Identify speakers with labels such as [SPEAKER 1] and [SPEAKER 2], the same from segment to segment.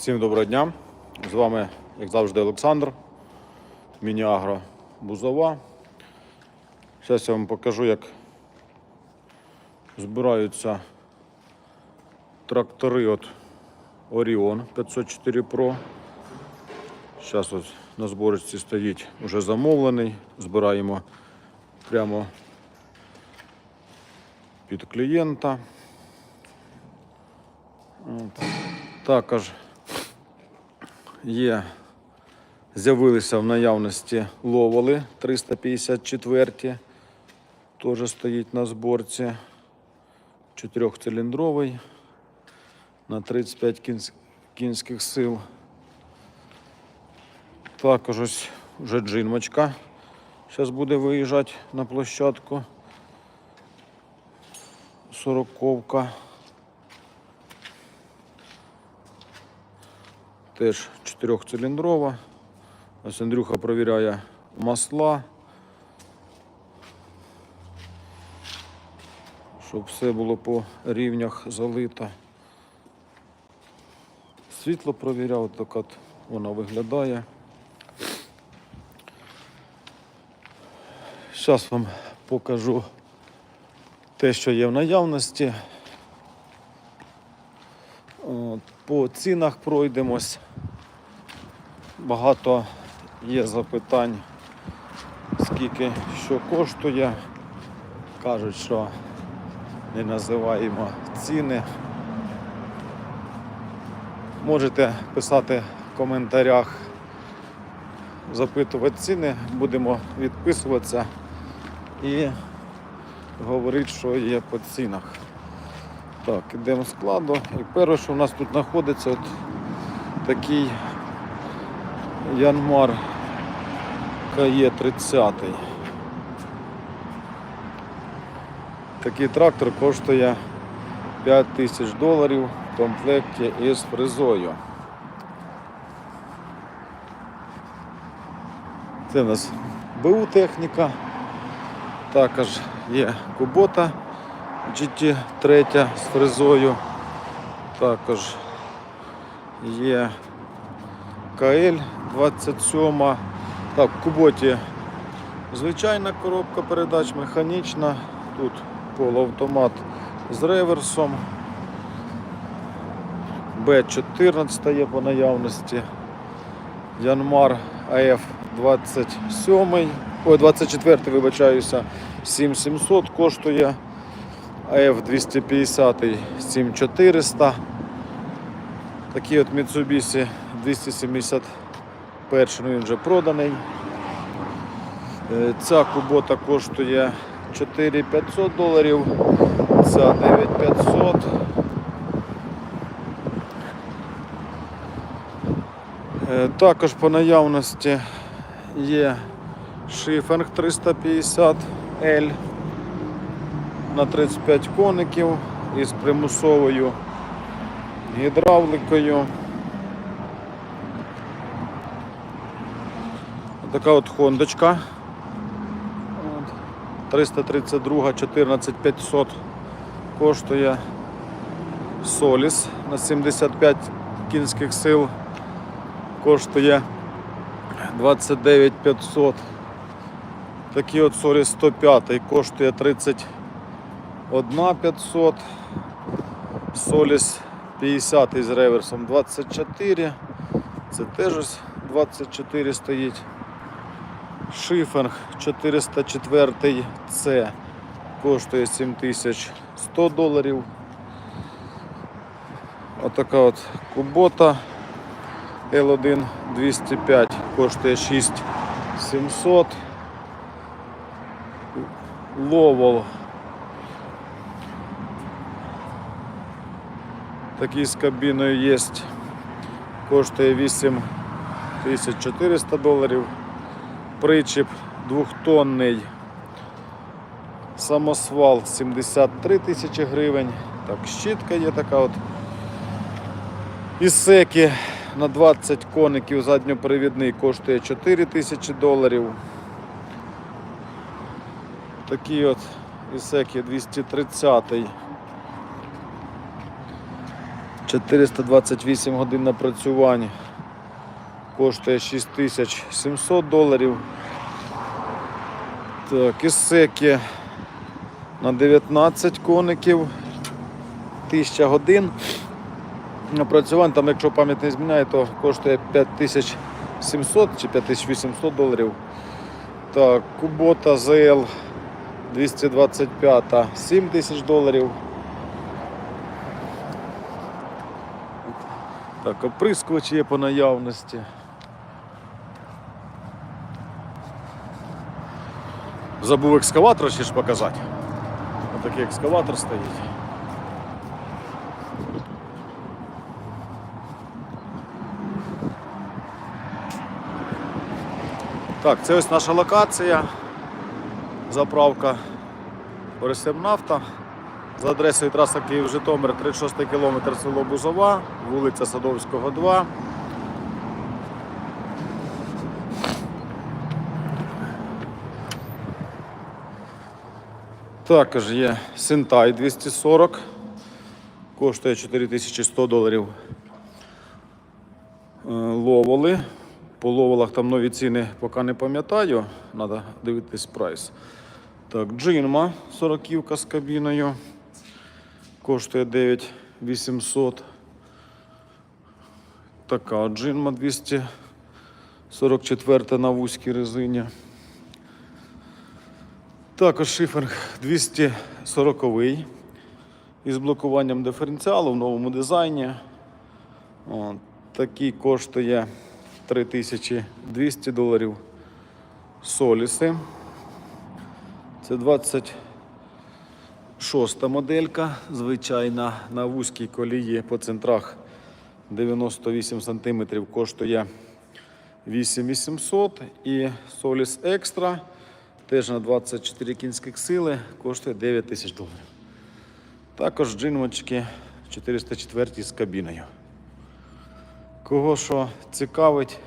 [SPEAKER 1] Всім доброго дня. З вами, як завжди, Олександр. Міні-агро Бузова. Зараз я вам покажу, як збираються трактори от Orion 504 Pro. Зараз ось на зборочці стоїть вже замовлений. Збираємо прямо під клієнта. От. Також є, з'явилися в наявності ловоли 354, теж стоїть на зборці. Чотирьохциліндровий на 35 кінсь- кінських сил. Також ось вже джинмочка. Зараз буде виїжджати на площадку. Сороковка. Теж чотирьохциліндрова. Ось Андрюха провіряє масла. Щоб все було по рівнях залито. Світло провіряв, так от воно виглядає. Зараз вам покажу те, що є в наявності. От, По цінах пройдемось. Багато є запитань, скільки що коштує. Кажуть, що не називаємо ціни. Можете писати в коментарях, запитувати ціни, будемо відписуватися і говорити, що є по цінах. Так, ідемо складу. І перше, що у нас тут знаходиться, от такий Янмар КЕ 30. Такий трактор коштує 5 тисяч доларів в комплекті із фрезою. Це у нас БУ техніка. Також є Кубота GT3 з фрезою. Також є КЛ 27. Так, в Куботі звичайна коробка передач, механічна. Тут полуавтомат з реверсом. Б14 є по наявності. Янмар АФ 27. Ой, 24 вибачаюся, 7700 коштує. АФ 250 7400. Такий от Mitsubishi 271, ну він вже проданий. Е, Ця кубота коштує 4500 доларів, ця 9500. Е, Також по наявності є шифінг 350L на 35 коників із примусовою гідравликою. Така от хондочка. 332 14500 коштує Соліс на 75 кінських сил коштує 29 500. Такий от Соліс 105 коштує 31 500. Соліс 50 з реверсом 24. Це теж ось 24 стоїть. Шифинг 404 С коштує 7100 доларів. Отака от кубота L1 205 коштує 6700. Ловол. Такий з кабіною є. Коштує 8400 доларів. Причіп двохтонний. Самосвал 73 тисячі гривень. Так, щітка є така от. Ісеки на 20 коників задньопривідний коштує 4 тисячі доларів. Такі от ісеки 230 428 годин напрацювань. Коштує 6700 доларів. Так, ісеки на 19 коників. 1000 годин. Напрацювань, там, якщо пам'ять не зміняє, то коштує 5700 чи 5800 доларів. Так, Кубота ЗЛ 225 7 тисяч доларів. Так, оприскувач є по наявності. Забув екскаватор ще ж показати. Отакий екскаватор стоїть. Так, це ось наша локація. Заправка Борисемнафта. За адресою траса Київ-Житомир, 36 кілометр село Бузова, вулиця Садовського, 2. Також є Сентай 240, коштує 4100 доларів. Е, Ловоли. По ловолах там нові ціни поки не пам'ятаю. Треба дивитись прайс. Так, джинма 40 з кабіною. Коштує 9800. Така джинма 244 на вузькій резині. Також шифер 240 із блокуванням диференціалу в новому дизайні. О, такий коштує 3200 доларів. Соліси. Це 26 моделька, звичайна на вузькій колії по центрах 98 см коштує 8800 і Solis Extra теж на 24 кінських сили коштує 9 тисяч доларів. Також джинмочки 404 з кабіною. Кого що цікавить,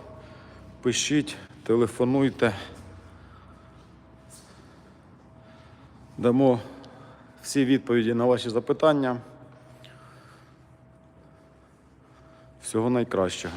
[SPEAKER 1] пишіть, телефонуйте. Дамо всі відповіді на ваші запитання. Всього найкращого.